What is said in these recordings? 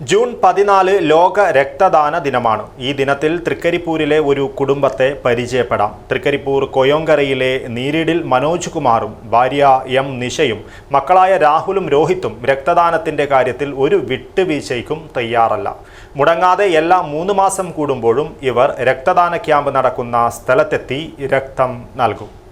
June പതിനാല് ലോക രക്തദാന ദിനമാണ്. ഈ ദിനത്തിൽ തൃക്കരിപ്പൂരിലെ ഒരു കുടുംബത്തെ പരിചയപ്പെടാം. തൃക്കരിപ്പൂർ കൊയോങ്കരയിലെ നീരിടിൽ മനോജ് കുമാറും ഭാര്യ എം നിഷയും മക്കളായ രാഹുലും രോഹിത്തും രക്തദാനത്തിന്റെ കാര്യത്തിൽ ഒരു വിട്ടുവീഴ്ചയ്ക്കും തയ്യാറല്ല. മുടങ്ങാതെ എല്ലാ മൂന്ന് മാസം കൂടുമ്പോഴും ഇവർ രക്തദാന ക്യാമ്പ് നടക്കുന്ന സ്ഥലത്തെത്തി രക്തം നൽകും.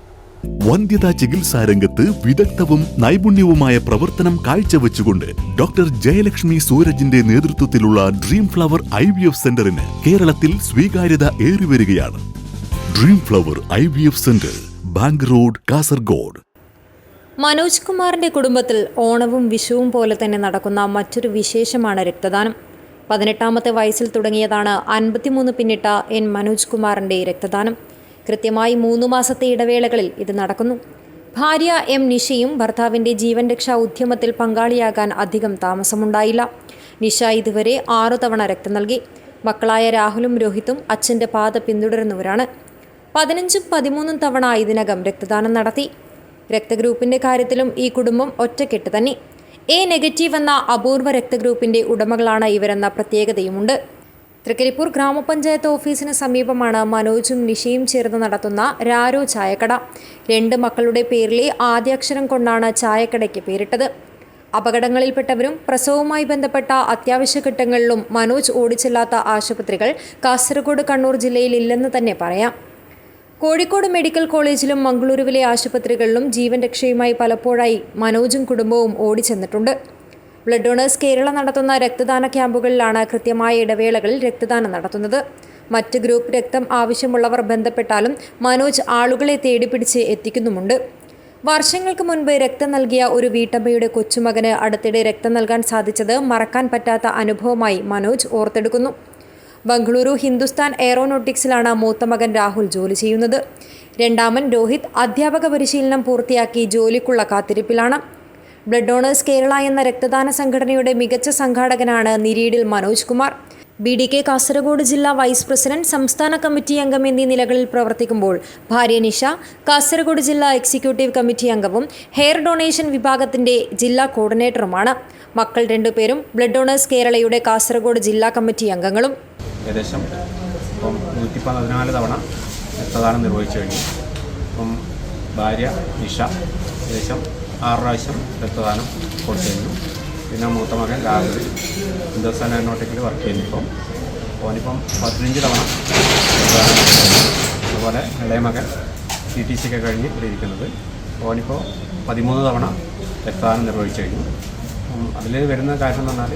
വന്ധ്യതാ ചികിത്സാ രംഗത്ത് വിദഗ്ധവും നൈപുണ്യവുമായ പ്രവർത്തനം കാഴ്ചവെച്ചുകൊണ്ട് ഡോക്ടർ ജയലക്ഷ്മി സൂരജിന്റെ നേതൃത്വത്തിലുള്ള dream flower I V F സെന്ററിന് കേരളത്തിൽ സ്വീകാര്യത ഏറിവരികയാണ്. Dream flower I V F centre bank road Kasaragod. Manoj കുമാറിന്റെ കുടുംബത്തിൽ ഓണവും വിഷുവും പോലെ തന്നെ നടക്കുന്ന മറ്റൊരു വിശേഷമാണ് രക്തദാനം. പതിനെട്ടാമത്തെ വയസ്സിൽ തുടങ്ങിയതാണ് അൻപത്തിമൂന്ന് പിന്നിട്ട എൻ മനോജ് കുമാറിന്റെ രക്തദാനം. കൃത്യമായി മൂന്ന് മാസത്തെ ഇടവേളകളിൽ ഇത് നടക്കുന്നു. ഭാര്യ എം നിഷയും ഭർത്താവിന്റെ ജീവൻ രക്ഷാ ഉദ്യമത്തിൽ പങ്കാളിയാകാൻ അധികം താമസമുണ്ടായില്ല. നിഷ ഇതുവരെ ആറു തവണ രക്തം നൽകി. മക്കളായ രാഹുലും രോഹിത്തും അച്ഛന്റെ പാത പിന്തുടരുന്നവരാണ്. പതിനഞ്ചും പതിമൂന്നും തവണ ഇതിനകം രക്തദാനം നടത്തി. രക്തഗ്രൂപ്പിന്റെ കാര്യത്തിലും ഈ കുടുംബം ഒറ്റക്കെട്ട് തന്നെ. എ നെഗറ്റീവ് എന്ന അപൂർവ രക്തഗ്രൂപ്പിന്റെ ഉടമകളാണ് ഇവരെന്ന പ്രത്യേകതയുമുണ്ട്. തൃക്കരിപ്പൂർ ഗ്രാമപഞ്ചായത്ത് ഓഫീസിന് സമീപമാണ് മനോജും നിഷയും ചേർന്ന് നടത്തുന്ന രാരോ ചായക്കട. രണ്ട് മക്കളുടെ പേരിലെ ആദ്യാക്ഷരം കൊണ്ടാണ് ചായക്കടയ്ക്ക് പേരിട്ടത്. അപകടങ്ങളിൽപ്പെട്ടവരും പ്രസവവുമായി ബന്ധപ്പെട്ട അത്യാവശ്യ ഘട്ടങ്ങളിലും മനോജ് ഓടിച്ചില്ലാത്ത ആശുപത്രികൾ കാസർഗോഡ് കണ്ണൂർ ജില്ലയിൽ ഇല്ലെന്ന് തന്നെ പറയാം. കോഴിക്കോട് മെഡിക്കൽ കോളേജിലും മംഗളൂരുവിലെ ആശുപത്രികളിലും ജീവൻ രക്ഷയുമായി പലപ്പോഴായി മനോജും കുടുംബവും ഓടിച്ചെന്നിട്ടുണ്ട്. ബ്ലഡ് ഡോണേഴ്സ് കേരള നടത്തുന്ന രക്തദാന ക്യാമ്പുകളിലാണ് കൃത്യമായ ഇടവേളകളിൽ രക്തദാനം നടത്തുന്നത്. മറ്റ് ഗ്രൂപ്പ് രക്തം ആവശ്യമുള്ളവർ ബന്ധപ്പെട്ടാലും മനോജ് ആളുകളെ തേടിപ്പിടിച്ച് എത്തിക്കുന്നുമുണ്ട്. വർഷങ്ങൾക്ക് മുൻപ് രക്തം നൽകിയ ഒരു വീട്ടമ്മയുടെ കൊച്ചുമകന് അടുത്തിടെ രക്തം നൽകാൻ സാധിച്ചത് മറക്കാൻ പറ്റാത്ത അനുഭവമായി മനോജ് ഓർത്തെടുക്കുന്നു. ബംഗളൂരു ഹിന്ദുസ്ഥാൻ എയറോനോട്ടിക്സിലാണ് മൂത്ത മകൻ രാഹുൽ ജോലി ചെയ്യുന്നത്. രണ്ടാമൻ രോഹിത് അധ്യാപക പരിശീലനം പൂർത്തിയാക്കി ജോലിക്കുള്ള കാത്തിരിപ്പിലാണ്. ബ്ലഡ് ഡോണേഴ്സ് കേരള എന്ന രക്തദാന സംഘടനയുടെ മികച്ച സംഘാടകനാണ് നിരീഡിൽ Manoj Kumar. B D K Kasaragod ജില്ലാ വൈസ് പ്രസിഡന്റ് സംസ്ഥാന കമ്മിറ്റി അംഗം എന്നീ നിലകളിൽ പ്രവർത്തിക്കുമ്പോൾ ഭാര്യ നിഷ കാസർഗോഡ് ജില്ലാ എക്സിക്യൂട്ടീവ് കമ്മിറ്റി അംഗവും ഹെയർ ഡൊണേഷൻ വിഭാഗത്തിന്റെ ജില്ലാ കോർഡിനേറ്ററുമാണ്. മക്കൾ രണ്ടുപേരും ബ്ലഡ് ഡോണേഴ്സ് കേരളയുടെ കാസർഗോഡ് ജില്ലാ കമ്മിറ്റി അംഗങ്ങളും. ഏകദേശം ഇപ്പം നൂറ്റി പതിനാല് തവണ രക്തദാനം നിർവഹിച്ചു കഴിഞ്ഞു. ഇപ്പം ഭാര്യ നിഷ ഏകദേശം ആറ് പ്രാവശ്യം രക്തദാനം കൊടുത്തു കഴിഞ്ഞു പിന്നെ മൂത്ത മകൻ രാവിലെ ഹിന്ദുസ്ഥാൻ എയറോനോട്ടിക്കൽ വർക്ക് ചെയ്യുന്നു. ഇപ്പം ഓനിപ്പം പതിനഞ്ച് തവണ. അതുപോലെ ഇളയ മകൻ സി ടി സിക്ക് കഴിഞ്ഞ് ഇരിക്കുന്നത്. ഓനിപ്പോൾ പതിമൂന്ന് തവണ രക്തദാനം നിർവഹിച്ചു കഴിഞ്ഞു. അതിൽ വരുന്ന കാര്യം എന്ന് പറഞ്ഞാൽ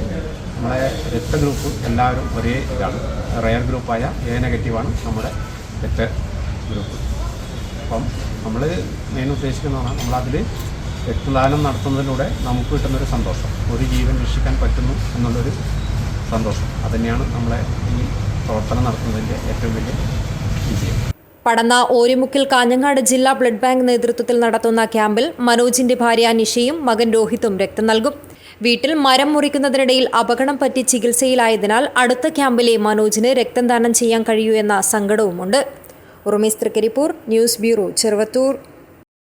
നമ്മളെ രക്ത ഗ്രൂപ്പ് എല്ലാവരും ഒരേ ഇതാണ്. റയർ ഗ്രൂപ്പായ എ നെഗറ്റീവാണ് നമ്മുടെ രക്ത ഗ്രൂപ്പ് അപ്പം നമ്മൾ മെയിൻ ഉദ്ദേശിക്കുന്നതാണ് നമ്മളതിൽ രക്തദാനം നടത്തുന്നതിലൂടെ നമുക്ക് കിട്ടുന്നൊരു സന്തോഷം. ഒരു ജീവൻ രക്ഷിക്കാൻ പറ്റുന്നു എന്നുള്ളൊരു സന്തോഷം. അതുതന്നെയാണ് നമ്മളെ ഈ പ്രവർത്തനം നടത്തുന്നതിന്റെ ഏറ്റവും വലിയ വിജയം. പടന്ന ഓരിമുക്കിൽ കാഞ്ഞങ്ങാട് ജില്ലാ ബ്ലഡ് ബാങ്ക് നേതൃത്വത്തിൽ നടത്തുന്ന ക്യാമ്പിൽ മനോജിന്റെ ഭാര്യ നിഷയും മകൻ രോഹിത്തും രക്തം നൽകും. വീട്ടിൽ മരം മുറിക്കുന്നതിനിടയിൽ അപകടം പറ്റി ചികിത്സയിലായതിനാൽ അടുത്ത ക്യാമ്പിലെ മനോജിന് രക്തം ദാനം ചെയ്യാൻ കഴിയൂ എന്ന സങ്കടവുമുണ്ട്. ഉറുമേസ് തൃക്കരിപ്പൂർ ന്യൂസ് ബ്യൂറോ ചെറുവത്തൂർ.